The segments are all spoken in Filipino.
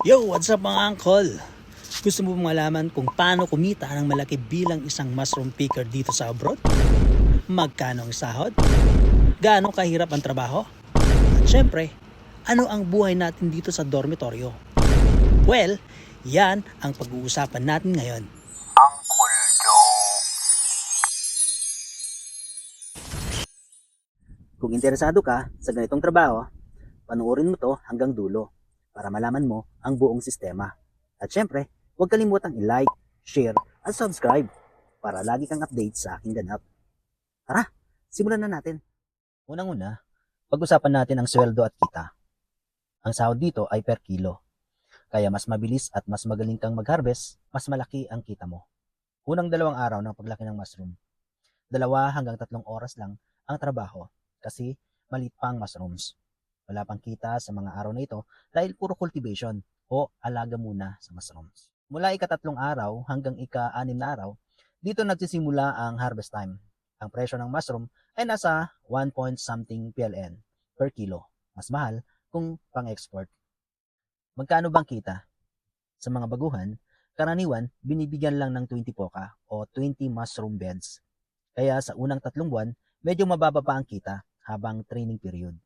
Yo, what's up mga uncle? Gusto mo malaman kung paano kumita ng malaki bilang isang mushroom picker dito sa abroad? Magkano ang sahod? Gaano kahirap ang trabaho? At syempre, ano ang buhay natin dito sa dormitoryo? Well, yan ang pag-uusapan natin ngayon. Kung interesado ka sa ganitong trabaho, panoorin mo to hanggang dulo para malaman mo ang buong sistema. At syempre, huwag kalimutang i-like, share, at subscribe para lagi kang update sa aking ganap. Tara, simulan na natin. Unang-una, pag-usapan natin ang sweldo at kita. Ang sahod dito ay per kilo. Kaya mas mabilis at mas magaling kang mag-harvest, mas malaki ang kita mo. Unang dalawang araw ng paglaki ng mushroom. Dalawa hanggang tatlong oras lang ang trabaho kasi maliit pa ang mushrooms. Wala pang kita sa mga araw na ito dahil puro cultivation o alaga muna sa mushrooms. Mula ikatatlong araw hanggang ika-anim na araw, dito nagsisimula ang harvest time. Ang presyo ng mushroom ay nasa 1 point something PLN per kilo. Mas mahal kung pang-export. Magkano bang kita? Sa mga baguhan, karaniwan binibigyan lang ng 20 poka o 20 mushroom beds. Kaya sa unang tatlong buwan, medyo mababa pa ang kita habang training period.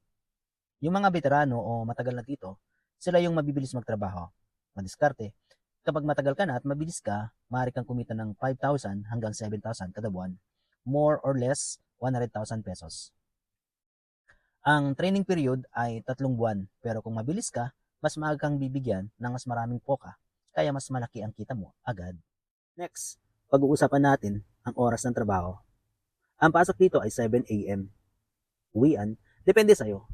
Yung mga veterano o matagal na dito, sila yung mabibilis magtrabaho. Madiskarte, kapag matagal ka na at mabilis ka, maaari kang kumita ng 5,000 hanggang 7,000 kada buwan. More or less, 100,000 pesos. Ang training period ay tatlong buwan, pero kung mabilis ka, mas maaga kang bibigyan ng mas maraming poka, kaya mas malaki ang kita mo agad. Next, pag-uusapan natin ang oras ng trabaho. Ang pasok dito ay 7 a.m. Uwian, depende sa'yo.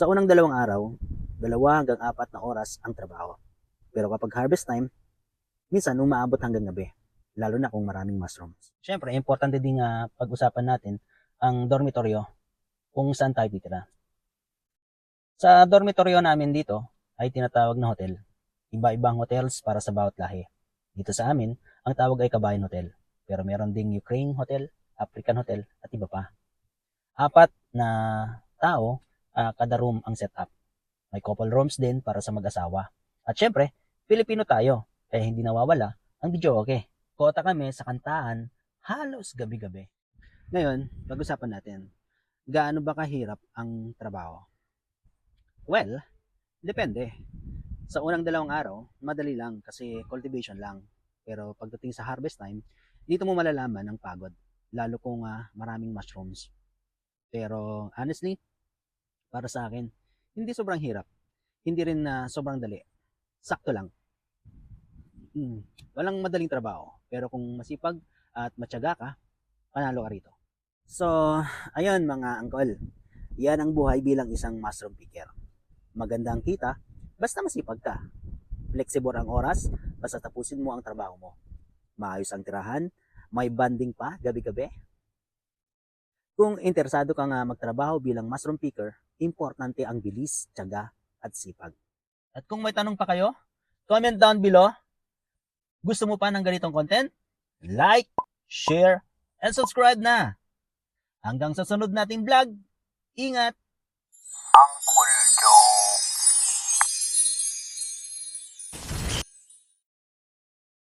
Sa unang dalawang araw, dalawa hanggang apat na oras ang trabaho. Pero kapag harvest time, minsan umaabot hanggang gabi, lalo na kung maraming mushrooms. Siyempre, importante din nga pag-usapan natin ang dormitoryo kung saan tayo titira. Sa dormitoryo namin dito ay tinatawag na hotel. Iba-ibang hotels para sa bawat lahi. Dito sa amin, ang tawag ay Kabayan Hotel. Pero meron ding Ukraine Hotel, African Hotel, at iba pa. Apat na tao, ah, kada room ang setup. May couple rooms din para sa mag-asawa. At syempre, Pilipino tayo, kaya hindi nawawala ang video okay. Kota kami sa kantaan halos gabi-gabi. Ngayon, pag-usapan natin, gaano ba kahirap ang trabaho? Well, depende. Sa unang dalawang araw, madali lang kasi cultivation lang. Pero pagdating sa harvest time, dito mo malalaman ang pagod. Lalo kung ah, maraming mushrooms. Pero honestly, para sa akin, hindi sobrang hirap. Hindi rin na sobrang dali. Sakto lang. Hmm, walang madaling trabaho. Pero kung masipag at matyaga ka, panalo ka rito. So, ayun mga angkol. Yan ang buhay bilang isang mushroom picker. Maganda ang kita, basta masipag ka. Flexible ang oras, basta tapusin mo ang trabaho mo. Maayos ang tirahan, may banding pa gabi-gabi. Kung interesado ka nga magtrabaho bilang mushroom picker, importante ang bilis, tiyaga, at sipag. At kung may tanong pa kayo, comment down below. Gusto mo pa ng ganitong content? Like, share, and subscribe na. Hanggang sa sunod nating vlog, ingat! Ang